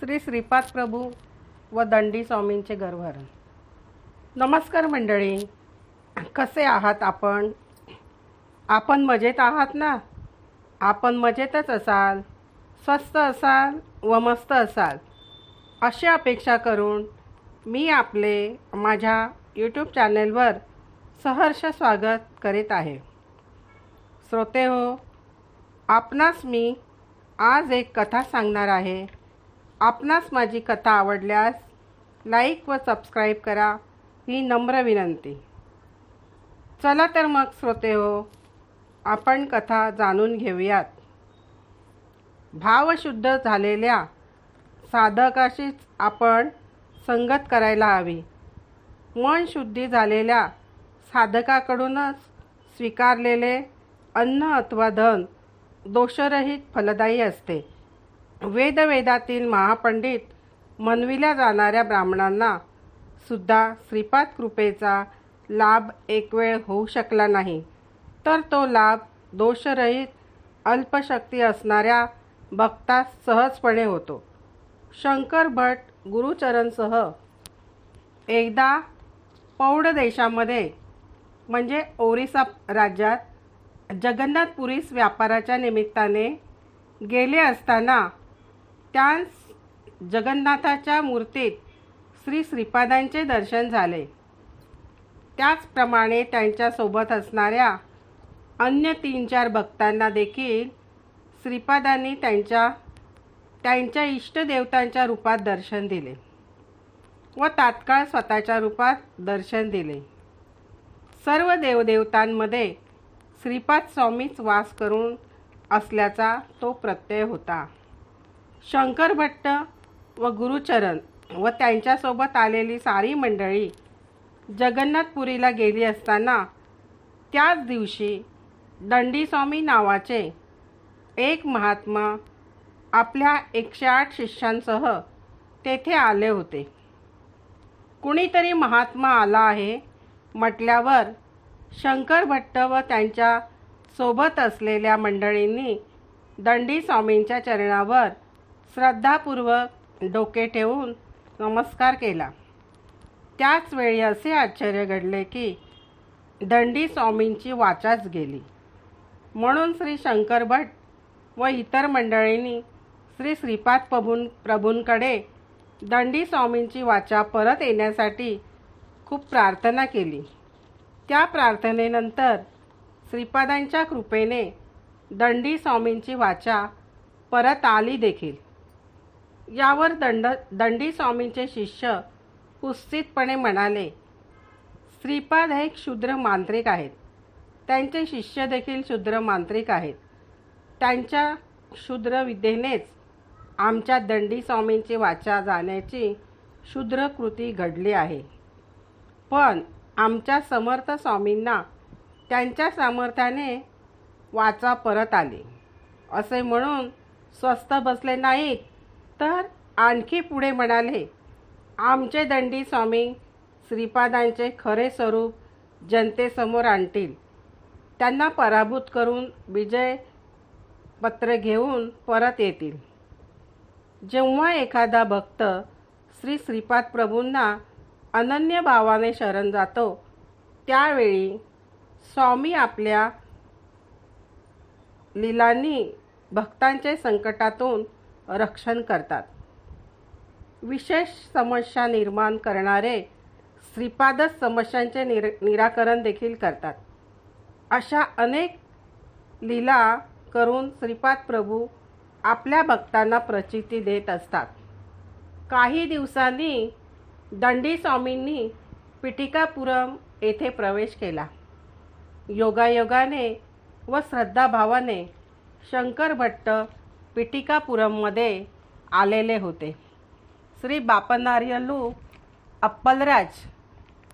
श्री श्रीपाद प्रभू व दंडी स्वामींचे गरवर नमस्कार मंडळी. कसे आहात आपण? आपण मजेत आहात ना? आपण मजेतच असाल स्वस्त असाल व मस्त असाल अशी अपेक्षा करून मी आपले माझ्या यूट्यूब चॅनेलवर सहर्ष स्वागत करीत आहे. श्रोते हो आपणास मी आज एक कथा सांगणार आहे. आपणास माझी कथा आवडल्यास लाईक व सबस्क्राईब करा ही नम्र विनंती. चला तर मग श्रोते हो आपण कथा जाणून घेऊयात. भावशुद्ध झालेल्या साधकाशीच आपण संगत करायला हवी. मन शुद्धी झालेल्या साधकाकडूनच स्वीकारलेले अन्न अथवा धन दोषरहित फलदायी असते. वेदवेदातील महापंडित म्हणविल्या जाणाऱ्या ब्राह्मणांना सुद्धा श्रीपाद कृपेचा लाभ एक वेळ होऊ शकला नाही. तर तो लाभ दोषरहित अल्पशक्ती असणाऱ्या भक्तास सहजपणे होतो. शंकर भट गुरुचरणसह एकदा पौड देशामध्ये म्हणजे ओरिसा राज्यात जगन्नाथपुरीस व्यापाराच्या निमित्ताने गेले असताना त्यास जगन्नाथाच्या मूर्तीत श्री श्रीपादांचे दर्शन झाले. त्याचप्रमाणे त्यांच्यासोबत असणाऱ्या अन्य तीन चार भक्तांना देखील श्रीपादांनी त्यांच्या त्यांच्या इष्टदेवतांच्या रूपात दर्शन दिले व तात्काळ स्वतःच्या रूपात दर्शन दिले. सर्व देवदेवतांमध्ये श्रीपाद स्वामीच वास करून असल्याचा तो प्रत्यय होता. शंकर भट्ट व गुरुचरण व त्यांच्यासोबत आलेली सारी मंडळी जगन्नाथपुरीला गेली असताना त्याच दिवशी दंडीस्वामी नावाचे एक महात्मा आपल्या एकशे आठ शिष्यांसह तेथे आले होते. कुणीतरी महात्मा आला आहे म्हटल्यावर शंकर भट्ट व त्यांच्यासोबत असलेल्या मंडळींनी दंडी स्वामींच्या चरणावर श्रद्धापूर्वक डोके ठेवून नमस्कार केला. त्याच वेळी असे आश्चर्य घडले की दंडी स्वामींची वाचाच गेली. म्हणून श्री शंकर भट व इतर मंडळींनी श्री श्रीपाद प्रभूं प्रभूंकडे दंडी स्वामींची वाचा परत येण्यासाठी खूप प्रार्थना केली. त्या प्रार्थनेनंतर श्रीपादांच्या कृपेने दंडी स्वामींची वाचा परत आली देखील. यावर दंड दंडी स्वामींचे शिष्य कुस्सितपणे म्हणाले श्रीपाद हे क्षुद्र मांत्रिक आहेत. त्यांचे शिष्य देखील शूद्र मांत्रिक आहेत. त्यांच्या क्षुद्र विद्येनेच आमच्या दंडी स्वामींची वाचा जाण्याची शूद्र कृती घडली आहे. पण आमच्या समर्थ स्वामींना त्यांच्या सामर्थ्याने वाचा परत आली. असे म्हणून स्वस्त बसले नाहीत तर आणखी पुढे म्हणाले आमचे दंडी स्वामी श्रीपादांचे खरे स्वरूप जनतेसमोर आणतील. त्यांना पराभूत करून विजय पत्र घेऊन परत येतील. जेव्हा एखादा भक्त श्री श्रीपाद प्रभूंना अनन्य भावाने शरण जातो त्यावेळी स्वामी आपल्या लिलांनी भक्तांचे संकटातून रक्षण करतात. विशेष समस्या निर्माण करणारे श्रीपादच समस्यांचे निर निराकरण देखील करतात. अशा अनेक लीला करून श्रीपाद प्रभू आपल्या भक्तांना प्रचिती देत असतात. काही दिवसांनी दंडी स्वामींनी पिटिकापुरम येथे प्रवेश केला. योगायोगाने व श्रद्धाभावाने शंकर भट्ट पिटिकापुरममध्ये आलेले होते. श्री बापनार्यलू अप्पलराज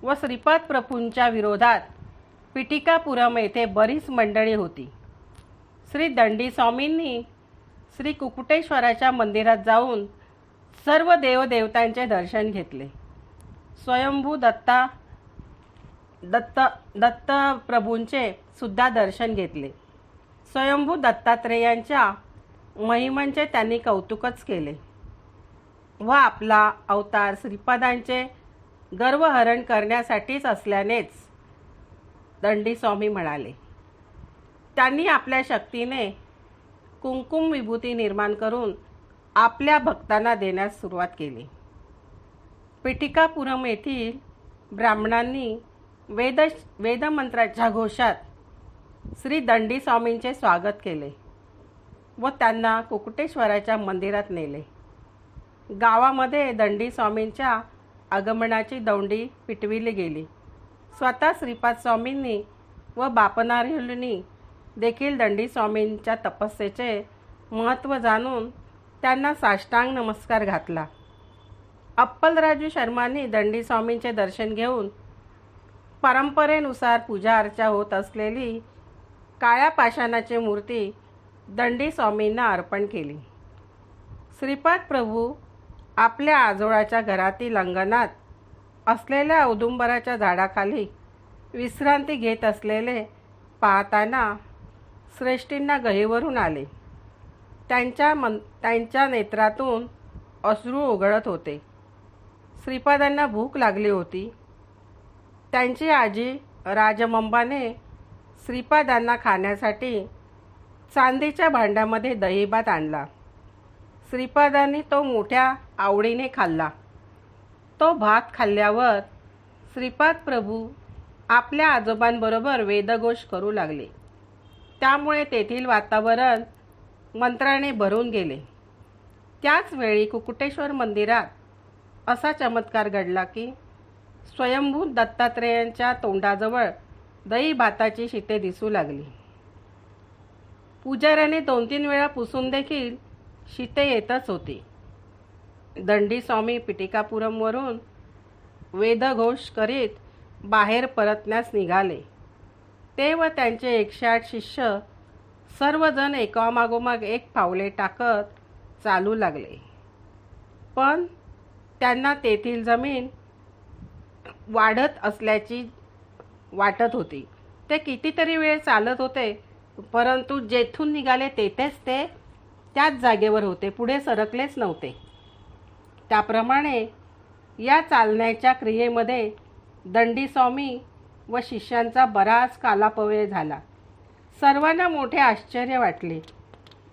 व श्रीपाद प्रभूंच्या विरोधात पिटिकापुरम येथे बरीच मंडळी होती. श्री दंडी स्वामींनी श्री कुकुटेश्वराच्या मंदिरात जाऊन सर्व देवदेवतांचे दर्शन घेतले. स्वयंभू दत्ता दत्त दत्त प्रभूंचे सुद्धा दर्शन घेतले. स्वयंभू दत्तात्रेयांच्या महिमांचे त्यांनी कौतुकच केले. व आपला अवतार श्रीपादांचे गर्वहरण करण्यासाठीच असल्यानेच दंडी स्वामी म्हणाले. त्यांनी आपल्या शक्तीने कुंकुम विभूती निर्माण करून आपल्या भक्तांना देण्यास सुरुवात केली. पिटिकापुरम येथील ब्राह्मणांनी वेद वेदमंत्राच्या घोषात श्री दंडी स्वामींचे स्वागत केले. व त्यांना कुकुटेश्वराच्या मंदिरात नेले. गावामध्ये दंडी स्वामींच्या आगमनाची दौंडी पिटविली गेली. स्वतः श्रीपाद स्वामींनी व बापनारिनी देखील दंडी स्वामींच्या तपस्येचे महत्त्व जाणून त्यांना साष्टांग नमस्कार घातला. अप्पलराजू शर्मांनी दंडी स्वामींचे दर्शन घेऊन परंपरेनुसार पूजा अर्चा होत असलेली काळ्या पाषाणाची मूर्ती दंडी स्वामींना अर्पण केली. श्रीपाद प्रभू आपल्या आजोळाच्या घरातील अंगणात असलेल्या औदुंबराच्या झाडाखाली विश्रांती घेत असलेले पाहताना श्रेष्ठींना गहीवरून आले. त्यांच्या मन त्यांच्या नेत्रातून अश्रू ओघळत होते. श्रीपादांना भूक लागली होती. त्यांची आजी राजमंबाने श्रीपादांना खाण्यासाठी चांदीच्या भांड्यामध्ये दहीभात आणला. श्रीपादाने तो मोठ्या आवडीने खाल्ला. तो भात खाल्ल्यावर श्रीपाद प्रभू आपल्या आजोबांबरोबर वेदघोष करू लागले. त्यामुळे तेथील वातावरण मंत्राने भरून गेले. त्याच वेळी कुकुटेश्वर मंदिरात असा चमत्कार घडला की स्वयंभू दत्तात्रेयांच्या तोंडाजवळ दही भाताची शिते दिसू लागली. पुजाऱ्याने दोन तीन वेळा पुसून देखील शिते येतच होती. दंडी स्वामी पिटिकापुरमवरून वेदघोष करीत बाहेर परतण्यास निघाले. ते व त्यांचे एकशे आठ शिष्य सर्वजण एकामागोमाग एक पावले टाकत चालू लागले. पण त्यांना तेथील जमीन वाढत असल्याची वाटत होती. ते कितीतरी वेळ चालत होते परंतु जेथून निघाले तेथेच ते त्याच जागेवर होते पुढे सरकलेच नव्हते. त्याप्रमाणे या चालण्याच्या क्रियेमध्ये दंडी स्वामी व शिष्यांचा बराच कालापव्यय झाला. सर्वांना मोठे आश्चर्य वाटले.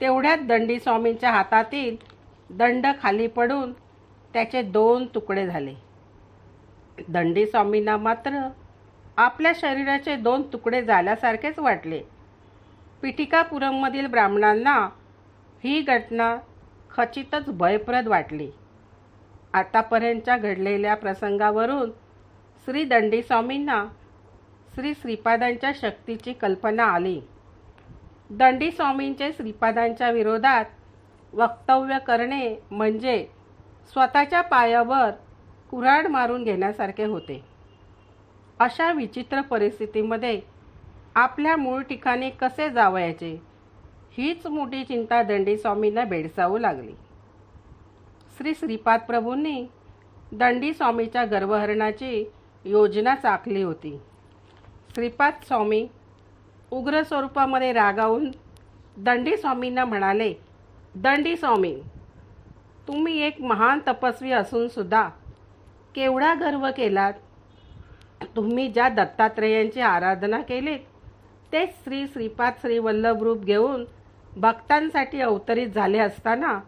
तेवढ्यात दंडी स्वामींच्या हातातील दंड खाली पडून त्याचे दोन तुकडे झाले. दंडी स्वामींना मात्र आपल्या शरीराचे दोन तुकडे झाल्यासारखेच वाटले. पिटिकापुरममधील ब्राह्मणांना ही घटना खचितच भयप्रद वाटली. आतापर्यंतच्या घडलेल्या प्रसंगावरून श्री दंडीस्वामींना श्री श्रीपादांच्या शक्तीची कल्पना आली. दंडीस्वामींचे श्रीपादांच्या विरोधात वक्तव्य करणे म्हणजे स्वतःच्या पायावर कुऱ्हाड मारून घेण्यासारखे होते. अशा विचित्र परिस्थितीमध्ये आपल्या मूळ ठिकाणी कसे जावयाचे? हीच मोठी चिंता दंडीस्वामींना भेडसावू लागली. श्री श्रीपाद प्रभूंनी दंडीस्वामीच्या गर्भहरणाची योजना चाखली होती. श्रीपाद स्वामी उग्र स्वरूपामध्ये रागावून दंडीस्वामींना म्हणाले दंडी स्वामी तुम्ही एक महान तपस्वी असूनसुद्धा केवढा गर्व केलात? तुम्ही ज्या दत्तात्रेयांची आराधना केलीत तेच श्री श्रीपाद श्री वल्लभ रूप घेऊन भक्तांसाठी अवतरित झाले असताना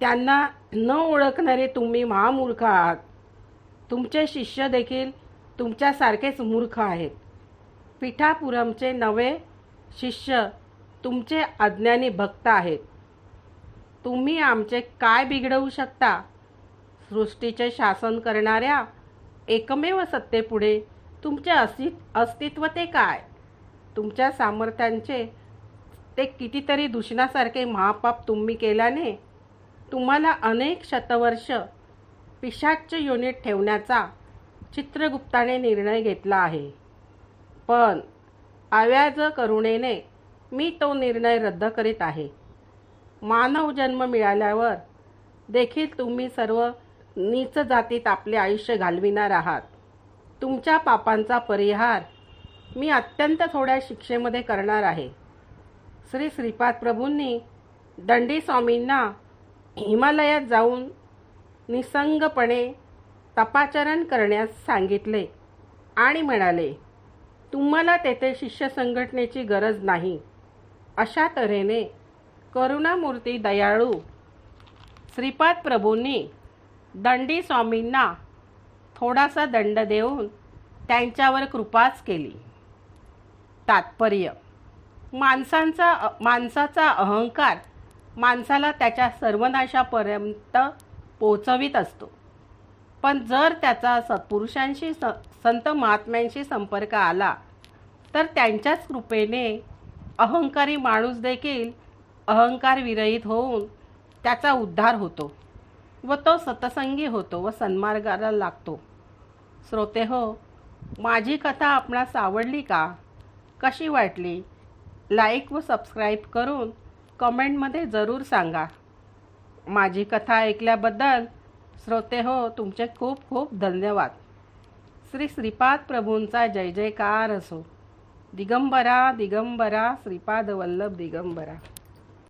त्यांना न ओळखणारे तुम्ही महामूर्ख आहात. तुमचे शिष्य देखील तुमच्यासारखेच मूर्ख आहेत. पिठापुरमचे नवे शिष्य तुमचे अज्ञानी भक्त आहेत. तुम्ही आमचे काय बिघडवू शकता? सृष्टीचे शासन करणाऱ्या एकमेव सत्तेपुढे तुमचे अस्तित्व ते काय? तुमच्या सामर्थ्यांचे ते कितीतरी दुष्णासारखे महापाप तुम्ही केल्याने तुम्हाला अनेक शतवर्ष पिशाच्च युनिट ठेवण्याचा चित्रगुप्ताने निर्णय घेतला आहे. पण आव्याज करुणेने मी तो निर्णय रद्द करीत आहे. मानव जन्म मिळाल्यावर देखील तुम्ही सर्व नीच जातीत आपले आयुष्य घालविणार आहात. तुमच्या पापांचा परिहार मी अत्यंत थोड्या शिक्षेमध्ये करणार आहे. श्री श्रीपाद प्रभूंनी दंडी स्वामींना हिमालयात जाऊन निसंगपणे तपाचरण करण्यास सांगितले आणि म्हणाले तुम्हाला तेथे शिष्य संघटनेची गरज नाही. अशा तऱ्हेने करुणामूर्ती दयाळू श्रीपाद प्रभूंनी दंडी स्वामींना थोडासा दंड देऊन त्यांच्यावर कृपाच केली. तात्पर्य. माणसांचा माणसाचा अहंकार माणसाला त्याच्या सर्वनाशापर्यंत पोचवित असतो. पण जर त्याचा सत्पुरुषांशी स संत महात्म्यांशी संपर्क आला तर त्यांच्याच कृपेने अहंकारी माणूस देखील अहंकार विरहित होऊन त्याचा उद्धार होतो व तो सतसंगी होतो व सन्मार्गाला लागतो. श्रोते हो माझी कथा आपणास आवडली का? कशी वाटली? लाईक व सबस्क्राईब करून कमेंटमध्ये जरूर सांगा. माझी कथा ऐकल्याबद्दल श्रोते हो तुमचे खूप खूप धन्यवाद. श्री श्रीपाद प्रभूंचा जय जयकार असो. दिगंबरा दिगंबरा श्रीपाद वल्लभ दिगंबरा.